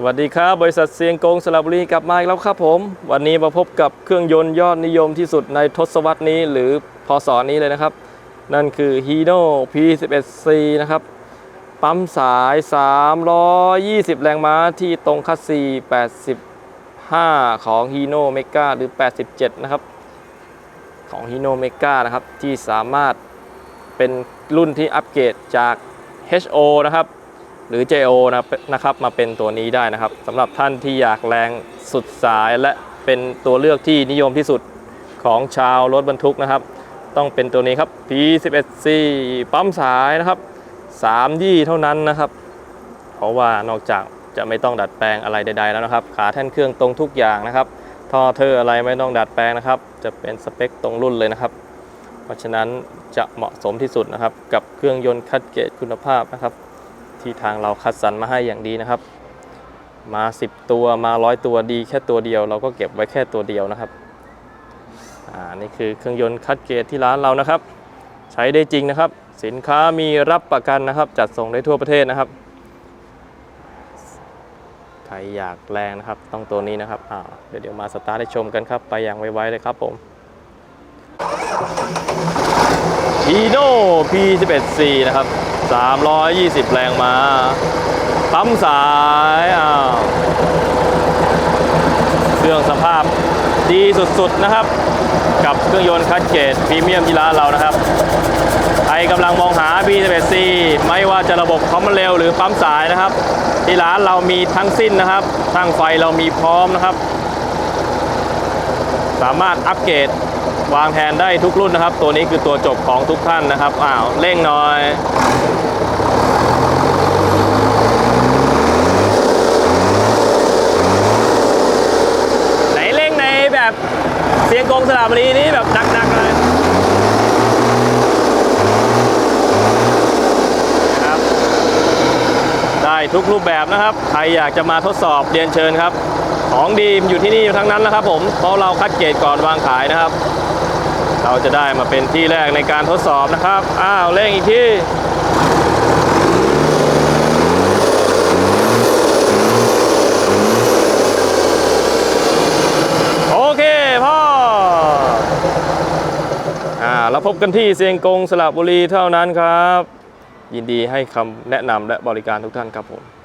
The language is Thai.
สวัสดีครับ บริษัทเซียงกงสระบุรีกลับมาอีกแล้วครับผม วันนี้มาพบกับเครื่องยนต์ยอดนิยมที่สุดในทศวรรษนี้หรือพศนี้เลยนะครับ นั่นคือ Hino P11C นะครับ ปั๊มสาย 320 แรงม้าที่ตรงคัสซี85 ของ Hino Mega หรือ 87 นะครับ ของ Hino Mega นะครับ ที่สามารถเป็นรุ่นที่อัปเกรดจาก HO นะครับ หรือ JO นะนะครับมาเป็นตัวนี้ได้นะครับสำหรับท่านที่อยากแรงสุดสายและเป็นตัวเลือกที่นิยมที่สุดของชาวรถบรรทุกนะครับ ต้องเป็นตัวนี้ครับ P11C ปั๊มสายนะครับ3ยี่เท่านั้นนะครับ เพราะว่านอกจากจะไม่ต้องดัดแปลงอะไรใดๆแล้วนะครับ ขาแท่นเครื่องตรงทุกอย่างนะครับท่อเทอร์อะไรไม่ต้องดัดแปลงนะครับ จะเป็นสเปคตรงรุ่นเลยนะครับ เพราะฉะนั้นจะเหมาะสมที่สุดนะครับ กับเครื่องยนต์คัดเกรดคุณภาพนะครับ ที่ทางเราคัดสรรมาให้อย่างดีนะครับ มา 10 ตัวมาร้อยตัวดีแค่ตัวเดียว เราก็เก็บไว้แค่ตัวเดียวนะครับอ่านี่คือเครื่องยนต์คัดเกรดที่ร้านเรานะครับ ใช้ได้จริงนะครับ สินค้ามีรับประกันนะครับ จัดส่งได้ทั่วประเทศนะครับใครอยากแรงนะครับ ต้องตัวนี้นะครับอ่าเดี๋ยวเดี๋ยวมาสตาร์ทให้ชมกันครับ ไปอย่างไวๆเลยครับผม Hino P11C นะครับ 320 แรงมาปั๊มสายอ้าวเครื่องสภาพดีสุดๆนะครับ กับเครื่องยนต์คัดเกตพรีเมียมที่ร้านเรานะครับใครกำลังมองหา B11C ไม่ว่าจะระบบคอมมอนเร็วหรือปั๊มสายนะครับ ที่ร้านเรามีทั้งสิ้นนะครับทั้งไฟเรามีพร้อมนะครับ สามารถอัปเกรด วางแทนได้ทุกรุ่นนะครับ ตัวนี้คือตัวจบของทุกท่านนะครับอ้าวเร่งหน่อยไหนเร่งในแบบเสียงกงสระบุรีนี้แบบหนักๆเลยครับได้ทุกรูปแบบนะครับ ใครอยากจะมาทดสอบเรียนเชิญครับ ของดีมอยู่ที่นี่ทั้งนั้นนะครับผมเพราะเราคัดเกรดก่อนวางขายนะครับ เราจะได้มาเป็นที่แรกในการทดสอบนะครับอ้าวเร่งอีกที่โอเคพ่ออ่าเราพบกันที่เซียงกงสระบุรีเท่านั้นครับ ยินดีให้คำแนะนำและบริการทุกท่านครับผม